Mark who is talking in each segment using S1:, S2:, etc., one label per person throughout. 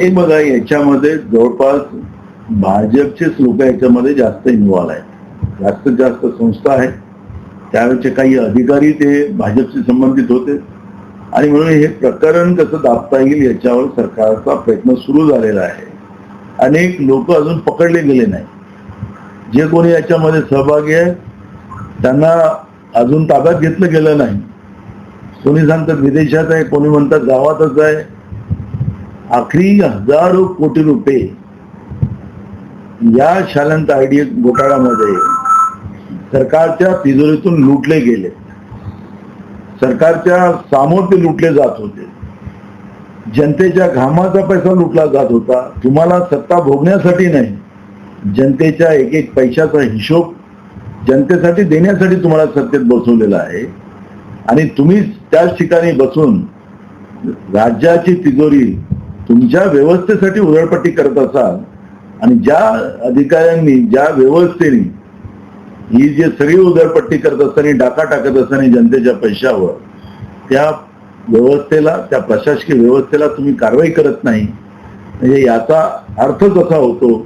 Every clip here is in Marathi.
S1: हे बघा याच्यामध्ये जवळपास भाजपचेच लोक याच्यामध्ये जास्त इन्व्हॉल्व आहेत. जास्तीत जास्त संस्था आहेत. त्यावेळेचे काही अधिकारी ते भाजपशी संबंधित होते. आणि म्हणून हे प्रकरण कसं दाबता येईल याच्यावर सरकारचा प्रयत्न सुरू झालेला आहे. अनेक लोक अजून पकडले गेले नाही जे कोणी याच्यामध्ये सहभागी आहे त्यांना अजून ताब्यात घेतलं गेलं नाही. कोणी सांगतात विदेशात आहे कोणी म्हणतात गावातच आहे. आखरी हजारो कोटी रुपये या शालांत आयडी घोटाळ्यामध्ये सरकारच्या तिजोरीतून लुटले गेले. सरकारच्या सामोर ते लुटले जात होते. जनतेच्या घामाचा पैसा लुटला जात होता. तुम्हाला सत्ता भोगण्यासाठी नाही. जनतेच्या एक एक पैशाचा हिशोब जनतेसाठी देण्यासाठी तुम्हाला सत्तेत बसवलेला आहे. आणि तुम्ही त्याच ठिकाणी बसून राज्याची तिजोरी तुमच्या व्यवस्थेसाठी उधळपट्टी करत असाल आणि ज्या अधिकाऱ्यांनी ज्या व्यवस्थेने ही जे सगळी उधळपट्टी करत असताना डाका टाकत असताना जनतेच्या पैशावर त्या व्यवस्थेला त्या प्रशासकीय व्यवस्थेला तुम्ही कारवाई करत नाही. म्हणजे याचा अर्थच असा होतो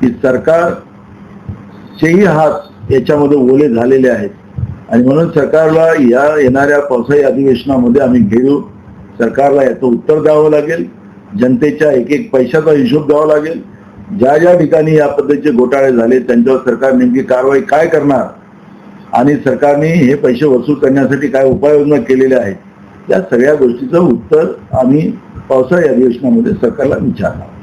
S1: की सरकारचेही हात याच्यामध्ये ओले झालेले आहेत. आणि म्हणून सरकारला या येणाऱ्या पावसाळी अधिवेशनामध्ये आम्ही घेऊ सरकारला याचं उत्तर द्यावं लागेल. जनतेच्या एक एक पैशाचा हिशोब द्यावा लागेल. ज्या ज्या ठिकाणी या पद्धतीचे घोटाळे झाले त्यांच्यावर सरकार नेमकी कारवाई काय करणार? आणि सरकारने हे पैसे वसूल करण्यासाठी काय उपाययोजना केलेल्या आहेत? या सगळ्या गोष्टीचं उत्तर आम्ही पावसाळी अधिवेशनामध्ये सरकारला विचारणार